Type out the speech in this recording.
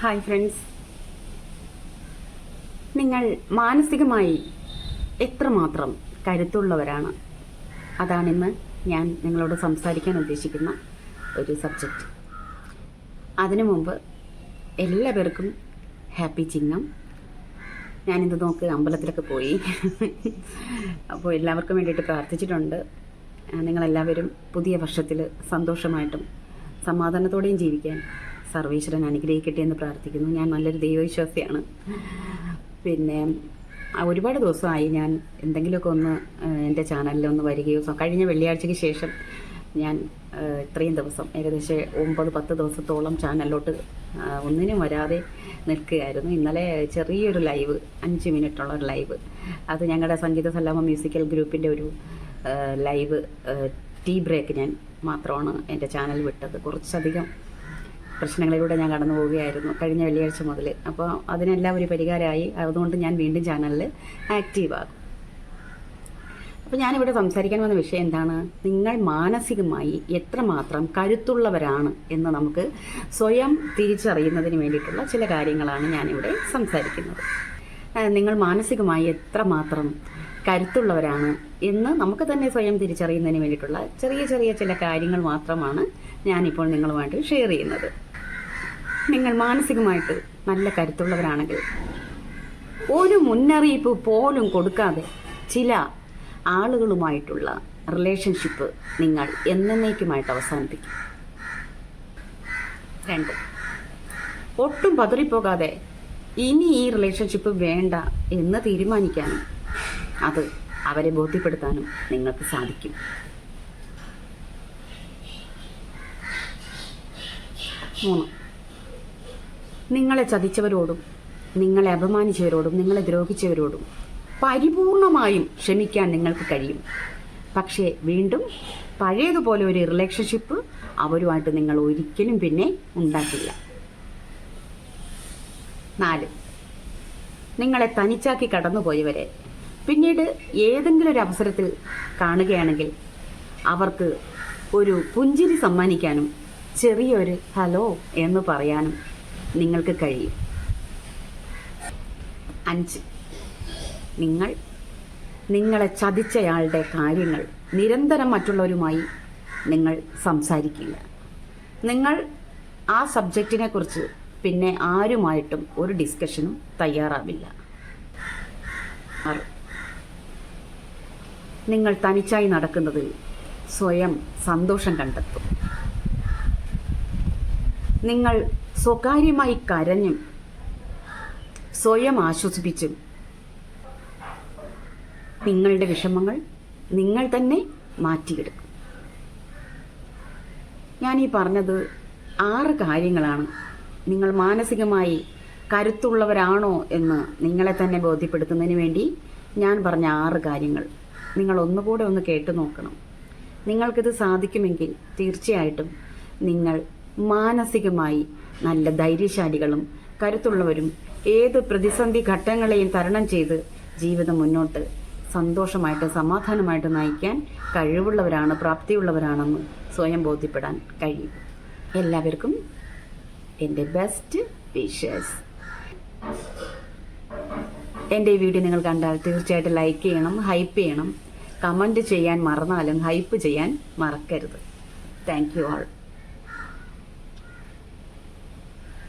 Hi friends നിങ്ങൾ മാനസികമായി എത്രമാത്രം കരുത്തുള്ളവരാണ്? അതാണിന്ന് ഞാൻ നിങ്ങളോട് സംസാരിക്കാൻ ഉദ്ദേശിക്കുന്ന ഒരു സബ്ജക്റ്റ് അതിനു മുമ്പ് എല്ലാവർക്കും ഹാപ്പി ചിങ്ങം. ഞാനിത് നോക്ക് അമ്പലത്തിലൊക്കെ പോയി. അപ്പോൾ എല്ലാവർക്കും വേണ്ടിയിട്ട് പ്രാർത്ഥിച്ചിട്ടുണ്ട്. നിങ്ങളെല്ലാവരും പുതിയ വർഷത്തിൽ സന്തോഷമായിട്ടും സമാധാനത്തോടെയും ജീവിക്കാൻ സർവീശ്വരൻ അനുഗ്രഹിക്കട്ടെ എന്ന് പ്രാർത്ഥിക്കുന്നു. ഞാൻ നല്ലൊരു ദൈവവിശ്വാസിയാണ്. പിന്നെ ഒരുപാട് ദിവസമായി ഞാൻ എന്തെങ്കിലുമൊക്കെ ഒന്ന് എന്റെ ചാനലിൽ ഒന്ന് വരികയോ കഴിഞ്ഞ വെള്ളിയാഴ്ചയ്ക്ക് ശേഷം ഞാൻ ഇത്രയും ദിവസം ഏകദേശം ഒമ്പത് പത്ത് ദിവസത്തോളം ചാനലിലോട്ട് ഒന്നിനും വരാതെ നിൽക്കുകയായിരുന്നു. ഇന്നലെ ചെറിയൊരു ലൈവ് അഞ്ച് മിനിറ്റുള്ള ഒരു ലൈവ്. അത് ഞങ്ങളുടെ സംഗീത സല്ലാമ മ്യൂസിക്കൽ ഗ്രൂപ്പിന്റെ ഒരു ലൈവ് ടീ ബ്രേക്ക് ഞാൻ മാത്രമാണ് എന്റെ ചാനൽ വിട്ടത്. കുറച്ചധികം പ്രശ്നങ്ങളിലൂടെ ഞാൻ കടന്നു പോവുകയായിരുന്നു കഴിഞ്ഞ വെള്ളിയാഴ്ച മുതൽ അപ്പോൾ അതിനെല്ലാം ഒരു പരിഹാരമായി. അതുകൊണ്ട് ഞാൻ വീണ്ടും ചാനലിൽ ആക്റ്റീവാകും അപ്പോൾ ഞാനിവിടെ സംസാരിക്കാൻ വന്ന വിഷയം എന്താണ്? നിങ്ങൾ മാനസികമായി എത്രമാത്രം കരുത്തുള്ളവരാണ് എന്ന് നമുക്ക് സ്വയം തിരിച്ചറിയുന്നതിന് വേണ്ടിയിട്ടുള്ള ചില കാര്യങ്ങളാണ് ഞാനിവിടെ സംസാരിക്കുന്നത്. നിങ്ങൾ മാനസികമായി എത്രമാത്രം കരുത്തുള്ളവരാണ് എന്ന് നമുക്ക് തന്നെ സ്വയം തിരിച്ചറിയുന്നതിന് വേണ്ടിയിട്ടുള്ള ചെറിയ ചെറിയ ചില കാര്യങ്ങൾ മാത്രമാണ് ഞാനിപ്പോൾ നിങ്ങളുമായിട്ട് ഷെയർ ചെയ്യുന്നത്. നിങ്ങൾ മാനസികമായിട്ട് നല്ല കരുത്തുള്ളവരാണെങ്കിൽ ഒരു മുന്നറിയിപ്പ് പോലും കൊടുക്കാതെ ചില ആളുകളുമായിട്ടുള്ള റിലേഷൻഷിപ്പ് നിങ്ങൾ എന്നേക്കുമായിട്ട് അവസാനിപ്പിക്കും. രണ്ട്. ഒട്ടും പതറിപ്പോകാതെ ഇനി ഈ റിലേഷൻഷിപ്പ് വേണ്ട എന്ന് തീരുമാനിക്കാനും അത് അവരെ ബോധ്യപ്പെടുത്താനും നിങ്ങൾക്ക് സാധിക്കും. മൂന്ന്. നിങ്ങളെ ചതിച്ചവരോടും നിങ്ങളെ അപമാനിച്ചവരോടും നിങ്ങളെ ദ്രോഹിച്ചവരോടും പരിപൂർണമായും ക്ഷമിക്കാൻ നിങ്ങൾക്ക് കഴിയും. പക്ഷേ വീണ്ടും പഴയതുപോലെ ഒരു റിലേഷൻഷിപ്പ് അവരുമായിട്ട് നിങ്ങൾ ഒരിക്കലും പിന്നെ ഉണ്ടാക്കില്ല. നാല് നിങ്ങളെ തനിച്ചാക്കി കടന്നുപോയവരെ പിന്നീട് ഏതെങ്കിലും ഒരു അവസരത്തിൽ കാണുകയാണെങ്കിൽ അവർക്ക് ഒരു പുഞ്ചിരി സമ്മാനിക്കാനും ചെറിയൊരു ഹലോ എന്ന് പറയാനും നിങ്ങൾക്ക് കഴിയും. അഞ്ച്. നിങ്ങൾ നിങ്ങളെ ചതിച്ചയാളുടെ കാര്യങ്ങൾ നിരന്തരം മറ്റുള്ളവരുമായി നിങ്ങൾ സംസാരിക്കില്ല. നിങ്ങൾ ആ സബ്ജക്റ്റിനെ കുറിച്ച് പിന്നെ ആരുമായിട്ടും ഒരു ഡിസ്കഷനും തയ്യാറാവില്ല. നിങ്ങൾ തനിച്ചായി നടക്കുന്നതിൽ സ്വയം സന്തോഷം കണ്ടെത്തും. നിങ്ങൾ സ്വകാര്യമായി കരഞ്ഞും സ്വയം ആശ്വസിപ്പിച്ചും നിങ്ങളുടെ വിഷമങ്ങൾ നിങ്ങൾ തന്നെ മാറ്റിയെടുക്കും. ഞാൻ ഈ പറഞ്ഞത് ആറ് കാര്യങ്ങളാണ്. നിങ്ങൾ മാനസികമായി കരുത്തുള്ളവരാണോ എന്ന് നിങ്ങളെ തന്നെ ബോധ്യപ്പെടുത്തുന്നതിന് വേണ്ടി ഞാൻ പറഞ്ഞ ആറ് കാര്യങ്ങൾ. നിങ്ങൾ ഒന്നുകൂടെ ഒന്ന് കേട്ടു നോക്കണം. നിങ്ങൾക്കിത് സാധിക്കുമെങ്കിൽ തീർച്ചയായിട്ടും നിങ്ങൾ മാനസികമായി നല്ല ധൈര്യശാലികളും കരുത്തുള്ളവരും ഏത് പ്രതിസന്ധി ഘട്ടങ്ങളെയും തരണം ചെയ്ത് ജീവിതം മുന്നോട്ട് സന്തോഷമായിട്ട് സമാധാനമായിട്ട് നയിക്കാൻ കഴിവുള്ളവരാണ് പ്രാപ്തിയുള്ളവരാണെന്ന് സ്വയം ബോധ്യപ്പെടാൻ കഴിയും. എല്ലാവർക്കും എന്റെ ബെസ്റ്റ് വിഷേഴ്സ് എന്റെ ഈ വീഡിയോ നിങ്ങൾ കണ്ടാൽ തീർച്ചയായിട്ടും ലൈക്ക് ചെയ്യണം ഹൈപ്പ് ചെയ്യണം. കമന്റ് ചെയ്യാൻ മറന്നാലും ഹൈപ്പ് ചെയ്യാൻ മറക്കരുത്. Thank you all.